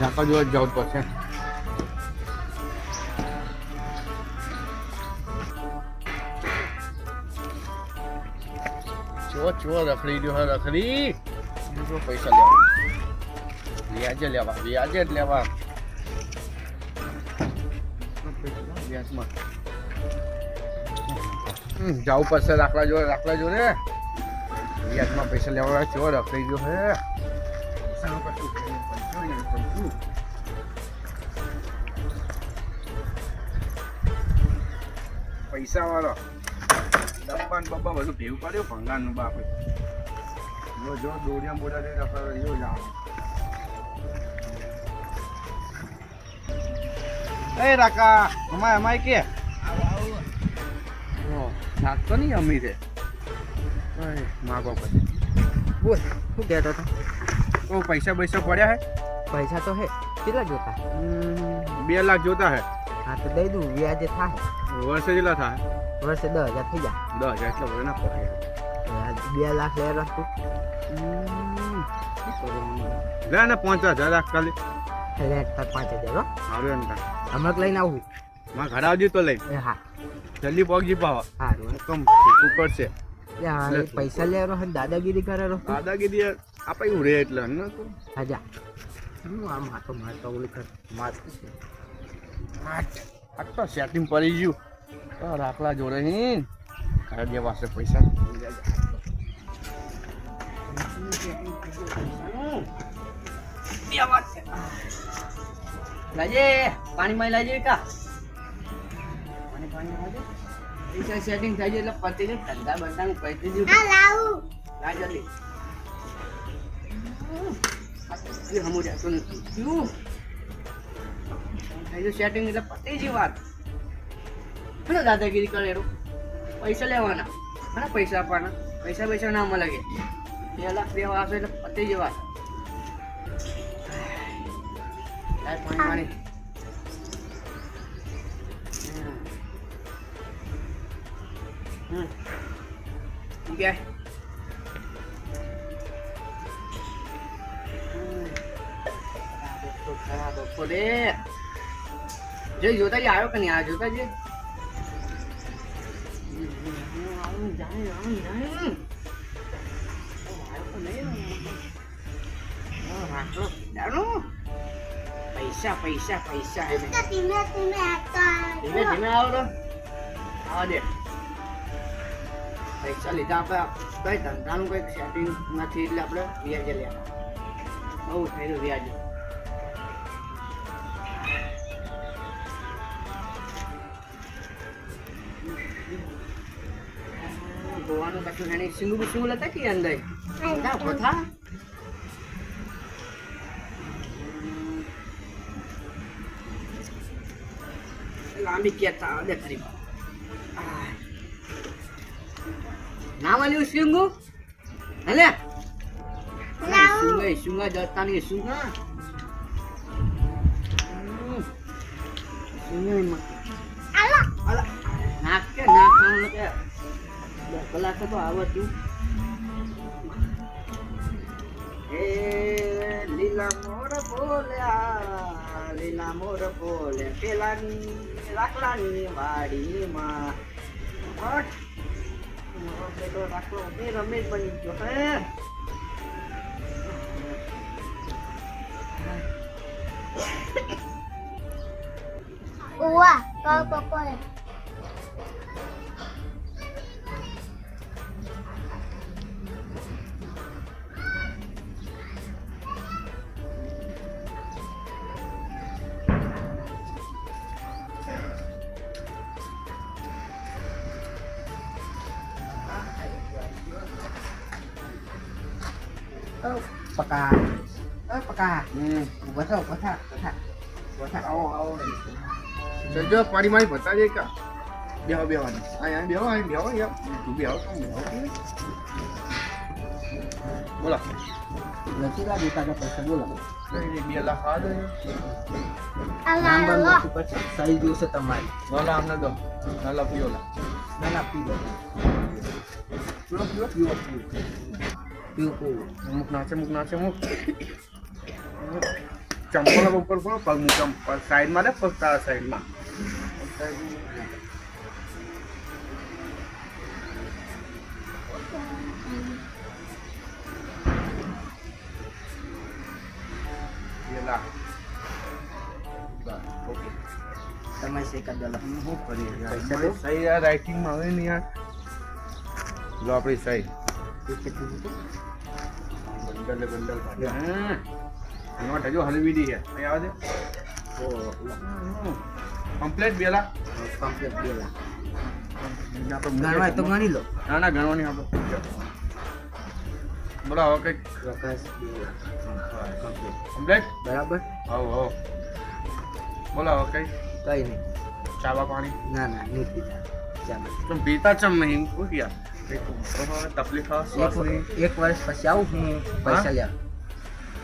ઝાંકા જોવા જવું પડશે ચો ચો રખડી જો રખડી? જો પૈસા લેવા? વ્યાજે લેવા, વ્યાજે જ લેવા. વ્યાજમાં. જવું પડશે રાખલા જો રાખલા જો વ્યાજમાં પૈસા લેવા, ચો, રખડી ગયો હે. પૈસા વાળો. ડબ્બા ને બબ્બા બધું ભેવું કર્યું ભંગારનું બાપે જો જો દોડિયા બોડા લઈ રખડા જો જાવ એ રાકા અમાય અમાય કે? નાખતો નહીં અમી રે માગો પછી. બોલ શું કહેતો હતો? તો પૈસા પૈસા પડ્યા હે? પૈસા તો હે. કેટલા જોતા? બે લાખ જોતા હે. હા તો દઈ દઉં. વ્યાજે થાય. વર્ષે કેટલા થાય? વર્ષે દસ હજાર થઈ જાય. દસ હજાર એટલે બધું ના પડે. બે લાખ રાખ. તું લે ને પાંચ હજાર રાખ ખાલી. લે પાંચ હજાર સારું એમ હમણાં લઈને આવું. માં ઘર આવજો તો લઈ. હા. જલ્દી પગજી પાવો હા કમ કરશે હા પૈસા લે રહો દાદાગીરી કરે દાદાગીરી આપણે એવું રે એટલે. હાજા હું આમ હાથો મારતો ઓલી કર મારતો છે. આઠ આઠ તો સેટિંગ પડી ગયું. તો રાખલા જોડે હિન ઘરે જે પાસે પૈસા. લાજે પાણીમાં લાજે કા પાણી પાણી લાજે? પૈસા સેટિંગ થઈ જાય એટલે પતી જાય. ધંધા બંધાનું પૈસા દીધું લાવ. જલ્દી એ હમું જાતું નથી. શું? થઈ ગયું સેટિંગ એટલે પતી ગઈ વાત. પેલો દાદાગીરી કરે એનું? પૈસા લેવાના. અને પૈસા આપવાના? પૈસા પૈસા ના મળે કે. બે લાખ બે વાસો એટલે પતી ગઈ વાત. પાણી પાણી. હમ. ગયા. રે. જે જોતા જે આવ્યો કે નહીં આવ્યો જોતા જે આમ જાય આમ જાય આવ્યો તો નહીં ને. હા, રાખલો દારૂ. પૈસા પૈસા પૈસા. ધીમે ધીમે આવો આવા દે પૈસા લીધા આપણે કઈ ધંધાનું કંઈક સેટિંગ નથી એટલે આપણે વ્યાજે લેવા બહુ થયેલું વ્યાજ કશું એને સિંગુ બિંગુ લેતા કે અંદર? ના કોથા લાંબી કેતા દે ખરી ના વાલ્યું સિંગુ? હલે સુંગા. સુંગા જતા નહીં સુંગા સુંગા અલા કે કલાક તો આવતું. એ લીલા મોર બોલ્યા, લીલા મોર બોલે પેલાની રાખલાની વાડીમાં. રાખલો બે રમેશ બની ગયો, હે. ઉવા કવ પકોડે પકા એ પકા હમ બસો બસા બસા બસા આવો આવો જો પાણી મારી બતાજે કા બેહો બેહો અહીં અહીં બેહો અહીં બેહો યાર તું બેહો તો બેહો બોલો નથી લાગી તારા પૈસા બોલો બે લાખ આ દો નામ અલા બંધ પછી સહી દિવસે તમારી નાલા અમને દો નાલા પીઓલા ના ના પી લો પીવો પીવો પીવો પીવો પીવું પીવું મુક નાચે અમુક નાચે અમુક ચંપલ ઉપર પણ પગ મૂકમ સાઈડમાં ને પગ તારા સાઈડમાં તમે દો લો. હું પૈસા રાઇટિંગમાં આવે ને યાર લો આપણી હતું? બંડલ બંડલ કાઢ્યા હજુ આવે કમ્પ્લેટ બેલા કમ્પ્લેટ ગણી લો ના ગણવાની આપણે બોલો હવે બરાબર હવ હવ બોલો હવે કંઈ નહીં ચાવા પાણી ના ના નહીં પીતા ચાલો. તમે પીતા ચમ નહીં? શું તકલીફ એક વર્ષ પછી આવું હું પૈસા લેવા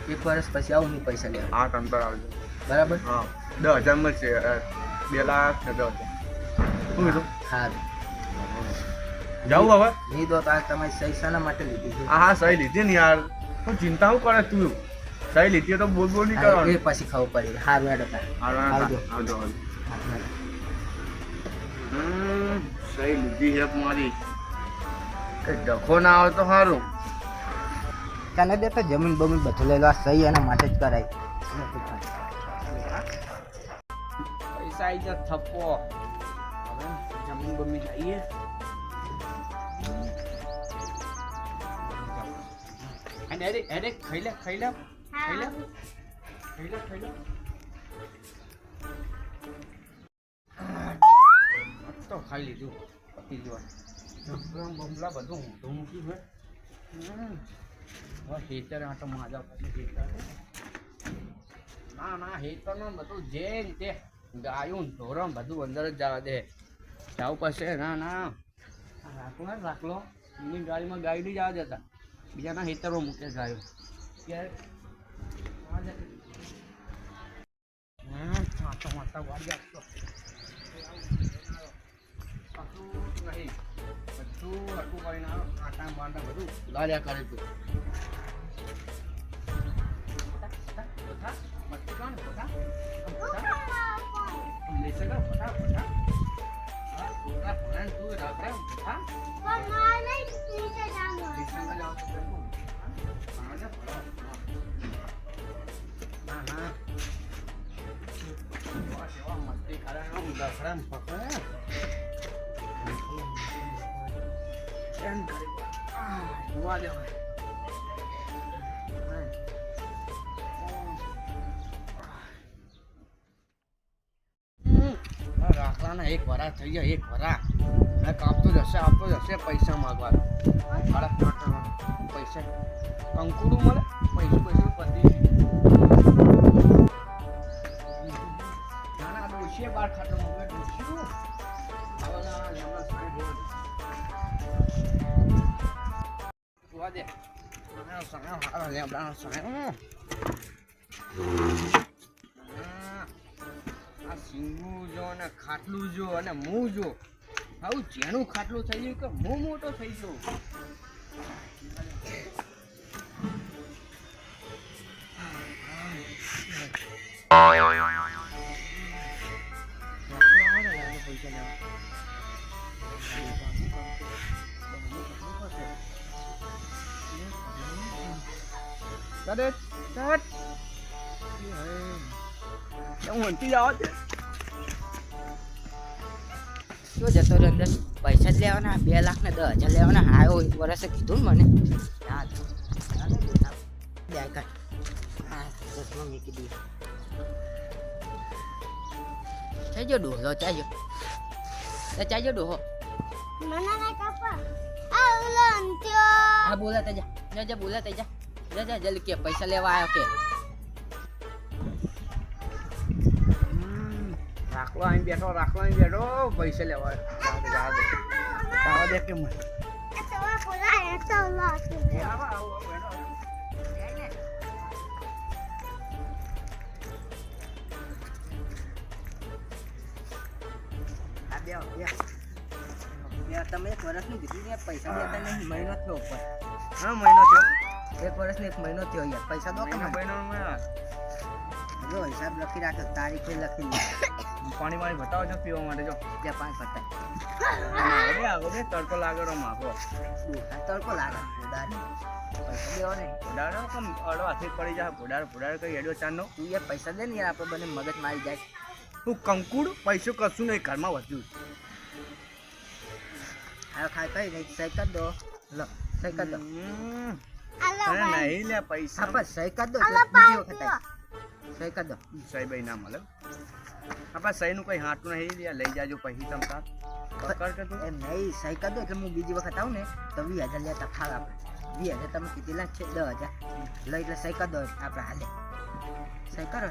એક વર્ષ પછી આવું હું પૈસા લેવા હા તંતર આવજો બરાબર? હા. દસ હજારમાં છે બે લાખ ને દસ શું કીધું? જાઉં હવે? નહીં તો આ તમારી સહી શાના માટે લીધી હા હા સહી લીધી ને યાર. તું ચિંતા શું કરે તું? સહી લીધી તો બોલ બોલ નહીં એ પછી ખબર પડે. સારું હેડો તાર. આવજો. આવજો. આવજો આવજો. હા, હેડો. હમ, સહી લીધી છે મારી. કઈ ડખો ના આવે તો સારું તને દે તો જમીન બમીન બધું લઈ આ સહી એના માટે જ કરાય. પૈસા આવી જા થપ્પો. હવે જમીન બમીન લઈએ. અને અરે અરે ખાઈ લે ખાઈ લે ખાઈ લે. ખાઈ લે ખાઈ લે. તો ખાઈ લીધું પતી ગયું બમલા બમલા બધું ઊંધું મૂક્યું છે હમ. હવે હેતર તો માજા પછી હેતર ના ના હેતરનું બધું જે તે ગાયું ને બધું અંદર જ જવા દે જાવ પછી ના ના રાખલો ને રાખલો એમની ગાડીમાં ગાડી નહીં જવા દેતા બીજાના હેતરમાં મૂકે ગાયો ત્યારે આ માથા વાળી આપતો નહીં બધું હટું કરીને. આટા બાંટા બધું લાલ્યા કરે તું જોવા દેવાય રાખલાના એક વરા થઈ ગયા એક વરા. કાપતો જશે આપતો જશે પૈસા માગવા. પૈસા. કંકુડું મળે? પૈસા પૈસા પતી. હારા લેમડા આ સિંગું જો ને ખાટલું જો અને મું જો આવું જેનું ખાટલું થઈ ગયું કે મું મોટો થઈ ગયો Tadit! Tadit! Yang henti jawab je. શું જતો રહ્યો અંદર પૈસા જ લેવાના બે લાખ ને દસ હજાર લેવાના હા એક વર્ષે કીધું ને મને યાદ બે કર હા ચશ્મા મૂકી દઈએ ચાજો ડોહો ચાજો ચાજો ડોહો હા બોલા તેજા જા જા બોલા તેજા જા જા જલ્દી કે, પૈસા લેવા આવ્યો કે. રાખલો અહીં બેઠો, રાખલો અહીં બેઠો, પૈસા લેવા આવ્યો દે કે મને. તમે એક વર્ષનું કીધું પૈસા દેતા નહીં, મહિનો થયો હા, મહિનો થયો. એક વર્ષનો એક મહિનો થયો યાર પૈસા દો કે મહિનો. જો હિસાબ લખી રાખ્યો તારીખે લખી લે પાણી વાણી બતાવો છો પીવા માટે જો ત્યાં પાંચ પતાય અરે આવો બે તડકો લાગે રો માફો તડકો લાગે પૈસા ને તું દે ને યાર આપણે બંને મગજ મારી જાય હું કંકુડ પૈસો કશું નહીં ઘરમાં વધ્યું ખાય કઈ નહીં સહી કરી દો લો સહી કરી દો નહીં લે પૈસા. બસ સહી કરી દો એટલે બીજી વખત સહી કરી દો. સહી ભાઈ ના મળે. આપણા સહી નું કઈ હાથું નહીં. લે લઈ જાજો પછી તમ તાર. પકડ કે તું. એ નહીં સહી કરી દો એટલે હું બીજી વખત આવું ને તો વીસ હજાર લેતા ફાવ આપણે વીસ હજાર તમે કીધી કીધેલા છે દસ હજાર. લો એટલે સહી કરી દો આપણે હાલે. સહી કરો.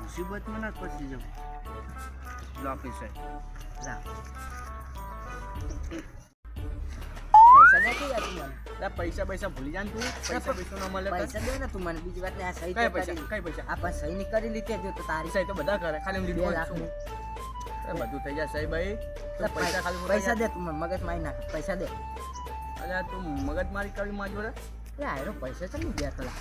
મુસીબતમાં ના પછી જાઉં લો આપણી સહી. લાવ પૈસા મને. પૈસા પૈસા ભૂલી જાય તું. પૈસા પૈસા ના મળે પૈસા દે ને તું મને બીજી વાત ને આ સહી કઈ પૈસા? કઈ પૈસા? આ પણ સહી ની કરી લીધી જો તો તારી સહી તો બધા કરે. ખાલી હું લીધું લાખ એ બધું થઈ જાય સહી ભાઈ. પૈસા ખાલી પૈસા દે તું મગજ મારી નાખ પૈસા દે. અલ્યા તું મગજ મારી કરી માં જોડે? એટલે આયરો પૈસા ચાલી ગયા તલા?